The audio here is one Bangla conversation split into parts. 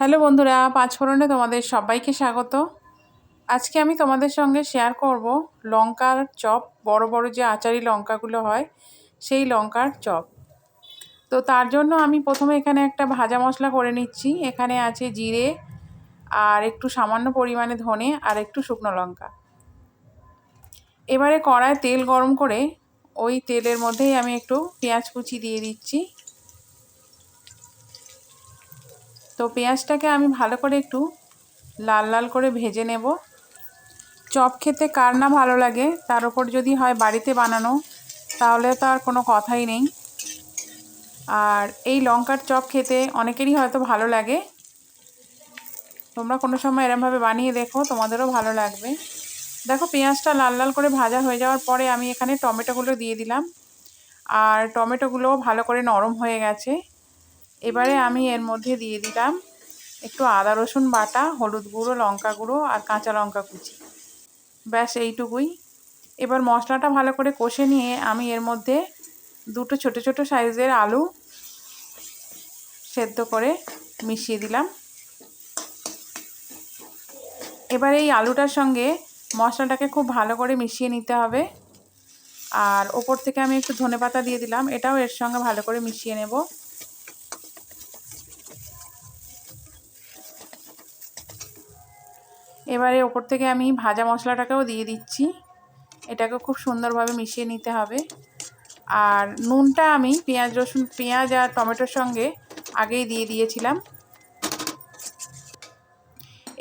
হ্যালো বন্ধুরা পাঁচফোড়নে তোমাদের সবাইকে স্বাগত। আজকে আমি তোমাদের সঙ্গে শেয়ার করব লঙ্কার চপ, বড় বড় যে আচারি লঙ্কাগুলো হয়, সেই লঙ্কার চপ। তো তার জন্য আমি প্রথমে এখানে একটা ভাজা মশলা করে নিচ্ছি। এখানে আছে জিরে আর একটু সামান্য পরিমাণে ধনে আর একটু শুকনো লঙ্কা। এবারে কড়ায় তেল গরম করে ওই তেলের মধ্যেই আমি একটু পেঁয়াজ কুচি দিয়ে দিচ্ছি। তো পেঁয়াজটাকে আমি ভালো করে একটু লাল লাল করে ভেজে নেব। চপ খেতে কার না ভালো লাগে, তার উপর যদি হয় বাড়িতে বানানো, তাহলে তো আর কোনো কথাই নেই। আর এই লঙ্কার চপ খেতে অনেকেরই হয়তো ভালো লাগে। তোমরা কোনো সময় এরমভাবে বানিয়ে দেখো, তোমাদেরও ভালো লাগবে। দেখো পেঁয়াজটা লাল লাল করে ভাজা হয়ে যাওয়ার পরে আমি এখানে টমেটোগুলো দিয়ে দিলাম। আর টমেটোগুলো ভালো করে নরম হয়ে গেছে। এবারে আমি এর মধ্যে দিয়ে দিলাম একটু আদা, রসুন বাটা, হলুদ গুঁড়ো, লঙ্কা গুঁড়ো আর কাঁচা লঙ্কা কুচি। ব্যাস এইটুকুই। এবার মশলাটা ভালো করে কষে নিয়ে আমি এর মধ্যে দুটো ছোট ছোট সাইজের আলু সেদ্ধ করে মিশিয়ে দিলাম। এবার এই আলুটার সঙ্গে মশলাটাকে খুব ভালো করে মিশিয়ে নিতে হবে। আর ওপর থেকে আমি একটু ধনে পাতা দিয়ে দিলাম। এটাও এর সঙ্গে ভালো করে মিশিয়ে নেব। এবারে ওপর থেকে আমি ভাজা মশলাটাকেও দিয়ে দিচ্ছি। এটাকে খুব সুন্দরভাবে মিশিয়ে নিতে হবে। আর নুনটা আমি পেঁয়াজ, রসুন, পেঁয়াজ আর টমেটোর সঙ্গে আগেই দিয়ে দিয়েছিলাম।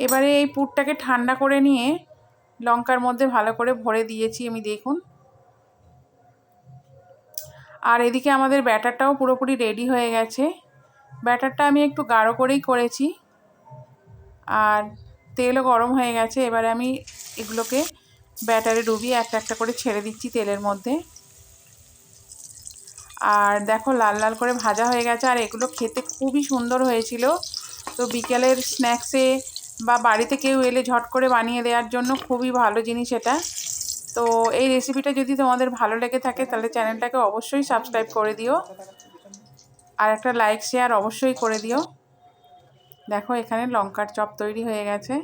এবারে এই পুরটাকে ঠান্ডা করে নিয়ে লঙ্কার মধ্যে ভালো করে ভরে দিয়েছি আমি, দেখুন। আর এদিকে আমাদের ব্যাটারটাও পুরোপুরি রেডি হয়ে গেছে। ব্যাটারটা আমি একটু গাঢ় করেই করেছি। আর তেলও গরম হয়ে গেছে। এবারে আমি এগুলোকে ব্যাটারে ডুবিয়ে একটা একটা করে ছেড়ে দিচ্ছি তেলের মধ্যে। আর দেখো লাল লাল করে ভাজা হয়ে গেছে। আর এগুলো খেতে খুবই সুন্দর হয়েছিল। তো বিকেলের স্ন্যাক্সে বা বাড়িতে কেউ এলে ঝট করে বানিয়ে দেওয়ার জন্য খুবই ভালো জিনিস এটা। তো এই রেসিপিটা যদি তোমাদের ভালো লেগে থাকে, তাহলে চ্যানেলটাকে অবশ্যই সাবস্ক্রাইব করে দিও। আর একটা লাইক, শেয়ার অবশ্যই করে দিও। দেখো, এখানে লঙ্কার চপ তৈরি হয়ে গেছে।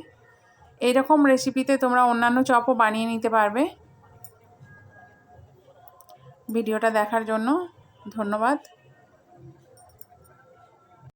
এই রকম রেসিপিতে তোমরা অন্যান্য চপও বানিয়ে নিতে পারবে। ভিডিওটা দেখার জন্য ধন্যবাদ।